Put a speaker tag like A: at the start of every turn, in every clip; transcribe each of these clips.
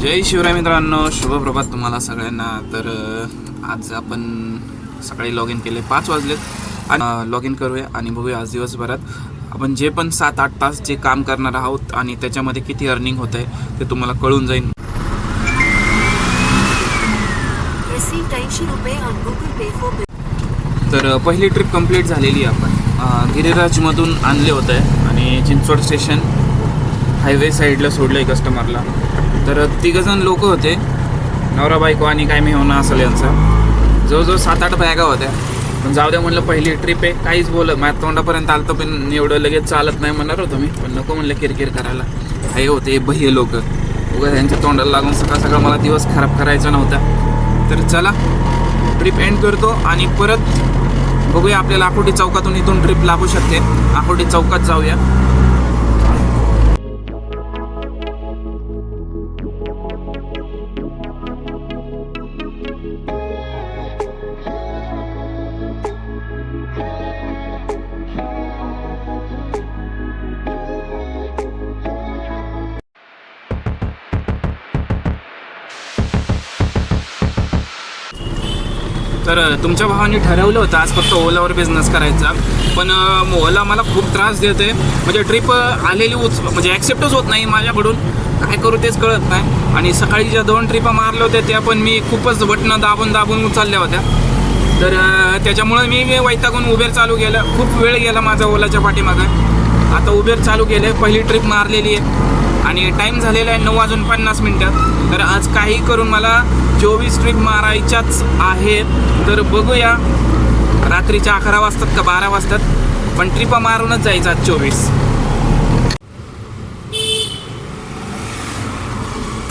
A: जय शिवराय मित्रांनो शुभप्रभात तुम्हाला सगळ्यांना. तर आज आपण सकाळी लॉग इन केले पाच वाजलेत. आणि लॉग इन करूया आणि बघूया आज दिवसभरात आपण जे पण सात आठ तास जे काम करणार आहोत आणि त्याच्यामध्ये किती अर्निंग होत आहे ते तुम्हाला कळून जाईल. तर पहिली ट्रिप कंप्लीट झालेली आहे आपण. गिरिराजमधून आणले होते आणि चिंचवड स्टेशन हायवे साईडला सोडलं आहे कस्टमरला तर तिघंजण लोक होते. नवरा बायको आणि काय मी होणं असेल यांचा. जवळजवळ सात आठ बॅगा होत्या. पण जाऊ द्या म्हणलं पहिली ट्रिप आहे. काहीच बोल माझ्या तोंडापर्यंत आलं पण एवढं लगेच चालत नाही म्हणणार होतो मी. पण नको म्हणलं किरकिर करायला. हे होते भह्य लोक. उगा त्यांच्या तोंडाला लागून सकाळ सकाळ मला दिवस खराब करायचा नव्हता. तर चला ट्रिप एंड करतो आणि परत बघूया आपल्याला आकोटी चौकातून इथून ट्रिप लागू शकते. आकोटी चौकात जाऊया. तर तुमच्या भावाने ठरवलं होतं आज फक्त ओलावर बिझनेस करायचा. पण ओला मला खूप त्रास देते म्हणजे ट्रिप आलेली उच म्हणजे ॲक्सेप्टच होत नाही माझ्याकडून. काय करू तेच कळत नाही. आणि सकाळी ज्या दोन ट्रिपा मारल्या होत्या त्या पण मी खूपच बटणं दाबून दाबून उचलल्या होत्या. तर त्याच्यामुळं मी वैतागून उबेर चालू केलं. खूप वेळ गेला माझा ओलाच्या पाठीमागं. आता उबेर चालू केलं पहिली ट्रिप मारलेली आहे. आणि टाईम झालेला आहे नऊ वाजून पन्नास मिनटं. तर आज काही करून मला चोवीस ट्रिप मारायच्याच आहेत. तर बघूया. रात्रीच्या अकरा वाजतात का बारा वाजतात? पण ट्रिपा मारूनच जायचं आज चोवीस.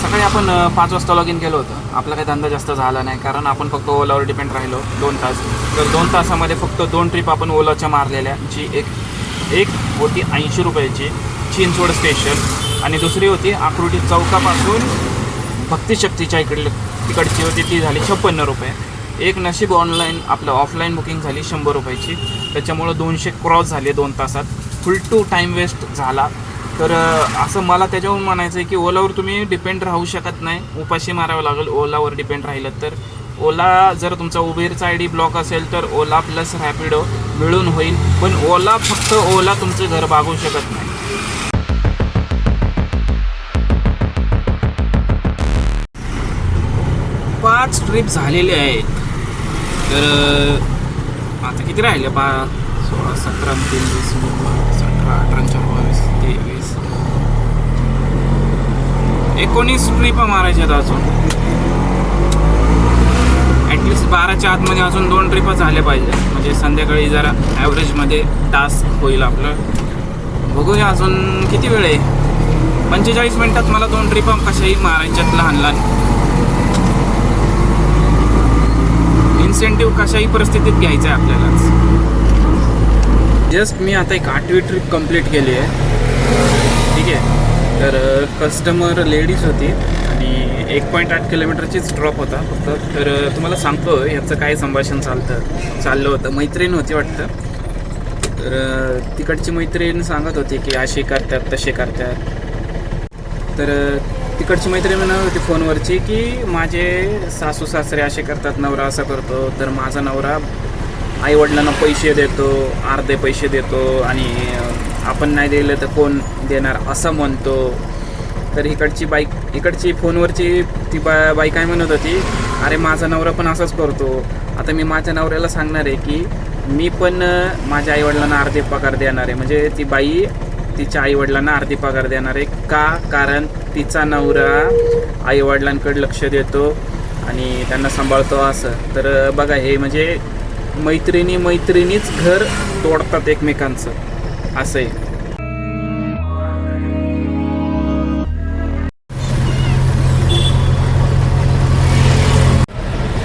A: सकाळी आपण पाच वाजता लॉग इन केलं होतं. आपला काही धंदा जास्त झाला नाही कारण आपण फक्त ओलावर डिपेंड राहिलो दोन तास. तर दोन तासामध्ये फक्त दोन ट्रिप आपण ओलाच्या मारलेल्या जी एक एक होती ऐंशी रुपयाची चिंचवड स्टेशन आणि दुसरी होती आकृती चौकापासून भक्तिशक्तीच्या इकडली तिकडची होती ती झाली छप्पन्न रुपये. एक नशीब ऑनलाईन आपलं ऑफलाईन बुकिंग झाली शंभर रुपयाची. त्याच्यामुळं दोनशे क्रॉस झाले दोन तासात. फुल टू टाईम वेस्ट झाला. तर असं मला त्याच्यावरून म्हणायचं आहे की ओलावर तुम्ही डिपेंड राहू शकत नाही. उपाशी मारावं लागेल ओलावर डिपेंड राहिलं तर. ओला जर तुमचा उबेरचा आय डी ब्लॉक असेल तर ओला प्लस रॅपिडो मिळून होईल. पण ओला फक्त ओला तुमचं घर भागू शकत नाही. पाच ट्रिप झालेले आहेत. तर आता किती राहिले? पा सोळा सतरा तीन वीस सतरा अठरा चोवीस तेवीस. एकोणीस ट्रिपा मारायच्या आहेत अजून. ॲटलिस्ट बाराच्या आतमध्ये अजून दोन ट्रिपा झाल्या पाहिजे. म्हणजे संध्याकाळी जरा ॲव्हरेजमध्ये टास्क होईल आपलं. बघूया अजून किती वेळ आहे. पंचेचाळीस मिनटात मला दोन ट्रिपा कशाही मारायच्यात लहान लहान इन्सेंटिव्ह कशाही परिस्थितीत घ्यायचं आहे आपल्यालाच. जस्ट मी आता एक आठवी ट्रिप कंप्लीट केली आहे. ठीक आहे? तर कस्टमर लेडीज होती आणि एक पॉईंट आठ किलोमीटरचीच ड्रॉप होता. फक्त तर तुम्हाला सांगतो याचं काय संभाषण चालतं चाललं होतं. मैत्रीण होती वाटतं. तर तिकडची मैत्रीण सांगत होती की अशी करतात तसे करतात. तर तिकडची मैत्री म्हणत होती फोनवरची की माझे सासू सासरे असे करतात नवरा असा करतो तर माझा नवरा आईवडिलांना पैसे देतो अर्धे पैसे देतो आणि आपण नाही दिलं तर कोण देणार असं म्हणतो. तर इकडची बाईक इकडची फोनवरची ती बा बाई काय म्हणत होती अरे माझा नवरा पण असंच करतो. आता मी माझ्या नवऱ्याला सांगणार आहे की मी पण माझ्या आईवडिलांना अर्धे पगार देणार आहे. म्हणजे ती बाई तिच्या आईवडिलांना अर्धी पगार देणार आहे. का? कारण तिचा नवरा आईवडिलांकडे लक्ष देतो आणि त्यांना सांभाळतो असं. तर बघा हे म्हणजे मैत्रिणी मैत्रिणीच घर तोडतात एकमेकांचं. असं आहे.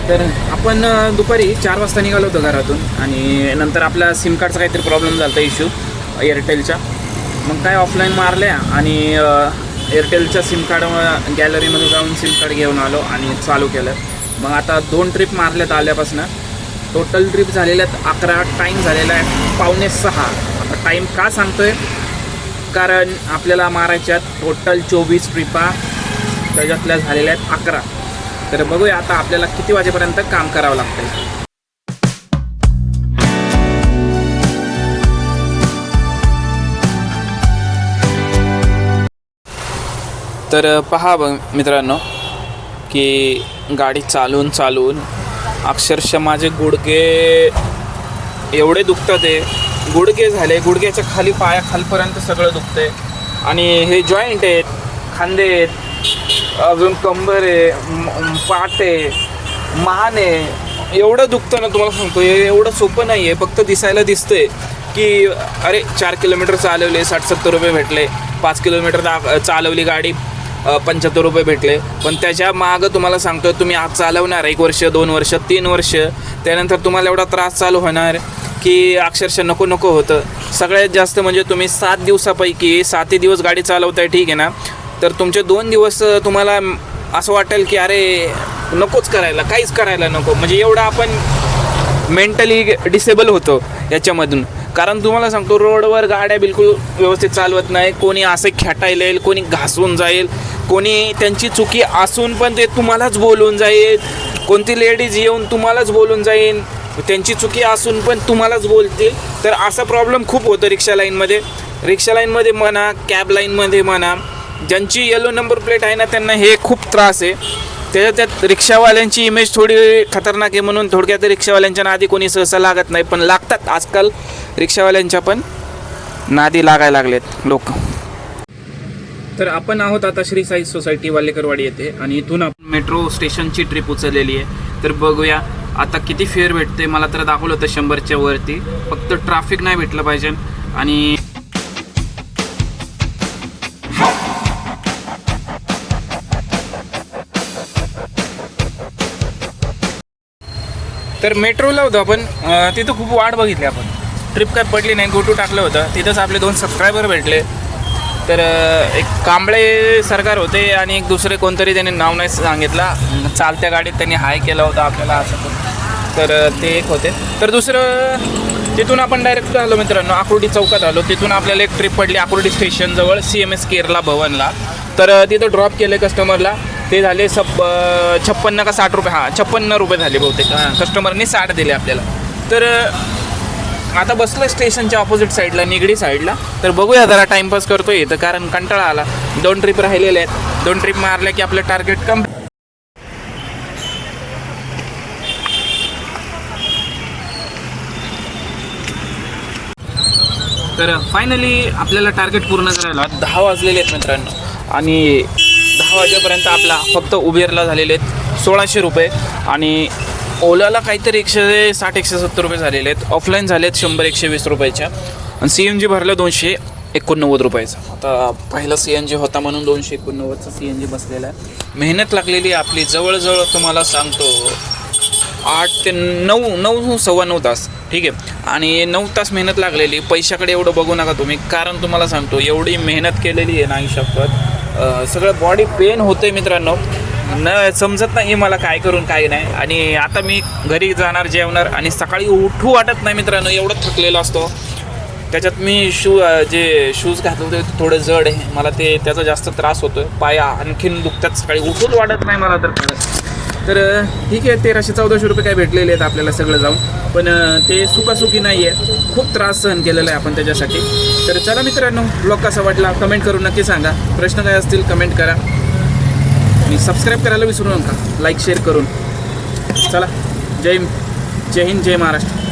A: तर आपण दुपारी चार वाजता निघालो होतो घरातून आणि नंतर आपला सिम कार्डचा काहीतरी प्रॉब्लेम झाला होता इश्यू एअरटेलच्या मग काय ऑफलाईन मारल्या आणि एअरटेलच्या सिम कार्ड गॅलरीमध्ये जाऊन सिम कार्ड घेऊन आलो आणि चालू केलं. मग आता दोन ट्रिप मारल्यात आल्यापासून. टोटल ट्रिप झालेल्यात अकरा टाईम झालेला आहे पावणे सहा. आता टाईम का सांगतोय? कारण आपल्याला मारायच्यात टोटल चोवीस ट्रिपा त्याच्यातल्या झालेल्या आहेत अकरा. तर बघूया आता आपल्याला किती वाजेपर्यंत काम करावं लागतं तर पहा ब मित्रांनो की गाडी चालून चालून अक्षरशः माझे गुडघे एवढे दुखतात आहे गुडघे झाले गुडघ्याच्या खाली पाया खालपर्यंत सगळं दुखतंय. आणि हे जॉईंट आहेत खांदे आहेत अजून कंबर आहे पाट आहे मान आहे. एवढं दुखतं ना तुम्हाला सांगतो हे एवढं सोपं नाही आहे फक्त दिसायला दिसतंय की अरे चार किलोमीटर चालवले साठ सत्तर रुपये भेटले. पाच किलोमीटर दा चालवली गाडी पंच्याहत्तर रुपये भेटले. पण त्याच्या मागं तुम्हाला सांगतो तुम्ही आज चालवणार एक वर्ष दोन वर्ष तीन वर्ष. त्यानंतर तुम्हाला एवढा त्रास चालू होणार की अक्षरशः नको नको होतं. सगळ्यात जास्त म्हणजे तुम्ही सात दिवसापैकी सातही दिवस गाडी चालवताय ठीक आहे ना? तर तुमचे दोन दिवस तुम्हाला असं वाटेल की अरे नकोच करायला काहीच करायला नको. म्हणजे एवढं आपण मेंटली डिसेबल होतो याच्यामधून. कारण तुम्हाला सांगतो रोडवर गाड्या बिलकुल व्यवस्थित चालवत नाही. कोणी असे खेटायला येईल कोणी घासून जाईल कोणी त्यांची चुकी असून पण ते तुम्हालाच बोलून जाईल. कोणती लेडीज येऊन तुम्हालाच बोलून जाईल. त्यांची चुकी असून पण तुम्हालाच बोलतील. तर असा प्रॉब्लेम खूप होतो रिक्षा लाईनमध्ये रिक्षा लाईनमध्ये म्हणा कॅब लाईनमध्ये म्हणा ज्यांची येलो नंबर प्लेट आहे ना त्यांना हे खूप त्रास आहे. त्याच्यात त्यात रिक्षावाल्यांची इमेज थोडी खतरनाक आहे म्हणून थोडक्यात रिक्षावाल्यांच्या आधी कोणी सहसा लागत नाही पण लागतात आजकाल. रिक्षावाल्यांच्या पण नादी लागायला लागलेत लोक. तर आपण आहोत आता श्री साई सोसायटी वालेकरवाडी येथे आणि इथून आपण मेट्रो स्टेशनची ट्रिप उचललेली आहे. तर बघूया आता किती फेअर भेटते मला तर दाखवलं होतं शंभरच्या वरती. फक्त ट्रॅफिक नाही भेटलं पाहिजे. आणि तर मेट्रोला होतो आपण. तिथं खूप वाट बघितली आपण. ट्रिप काय पडली नाही गोटू टाकलं होतं. तिथंच आपले दोन सबस्क्रायबर भेटले. तर एक कांबळे सरकार होते आणि एक दुसरे कोणतरी त्यांनी नाव नाही सांगितलं. चालत्या गाडीत त्यांनी हाय केला होता आपल्याला असं तर ते एक होते. तर दुसरं तिथून आपण डायरेक्ट आलो मित्रांनो आकुर्डी चौकात आलो. तिथून आपल्याला एक ट्रिप पडली आकुर्डी स्टेशनजवळ सी एम एस केरला भवनला. तर तिथं ड्रॉप केलं कस्टमरला ते झाले सब छप्पन्न का साठ रुपये. हां छप्पन्न रुपये झाले बहुतेक. हां कस्टमरने साठ दिले आपल्याला. तर आता बसलं स्टेशनच्या ऑपोजिट साईडला निगडी साईडला तर बघूया जरा टाईमपास करतोय इथं कारण कंटाळा आला. दोन ट्रिप राहिलेले आहेत. दोन ट्रिप मारल्या की आपलं टार्गेट कम तर फायनली आपल्याला टार्गेट पूर्ण करायला दहा वाजलेले आहेत मित्रांनो. आणि दहा वाजेपर्यंत आपला फक्त उबेरला झालेले आहेत. सोळाशे रुपये. आणि ओलाला काहीतरी एकशे साठ एकशे सत्तर रुपये झालेले आहेत. ऑफलाईन झाले आहेत शंभर एकशे वीस रुपयाच्या. आणि सी एन जी भरलं दोनशे एकोणनव्वद रुपयाचा. आता पहिला सी एन जी होता म्हणून दोनशे एकोणनव्वदचा सी एन जी बसलेला आहे. मेहनत लागलेली आपली. जवळजवळ तुम्हाला सांगतो आठ ते नऊ नऊ सव्वा नऊ तास. ठीक आहे? आणि नऊ तास मेहनत लागलेली. पैशाकडे एवढं बघू नका तुम्ही. कारण तुम्हाला सांगतो एवढी मेहनत केलेली आहे ना आयुष्यात. सगळं बॉडी पेन होते मित्रांनो. न समजत नाही मला काय करून काय नाही. आणि आता मी घरी जाणार जेवणार आणि सकाळी उठू वाटत नाही मित्रांनो एवढं थकलेलो असतो. त्याच्यात मी शू जे शूज घातले होते थोडं थोडे जड आहे. मला ते त्याचा जास्त त्रास होतोय. पाया आणखीन दुखतात सकाळी. उठून वाटत नाही मला तर खरंच. तर ठीक आहे तेराशे चौदाशे रुपये काय भेटलेले आहेत आपल्याला सगळं जाऊन. पण ते सुखासुखी नाही आहे खूप त्रास सहन केलेला आहे आपण त्याच्यासाठी. तर चला मित्रांनो ब्लॉग कसा वाटला? कमेंट करून नक्की सांगा. प्रश्न काय असतील कमेंट करा. आणि सबस्क्राईब करायला विसरू नका. लाईक शेअर करून. चला. जय जय हिंद जय महाराष्ट्र.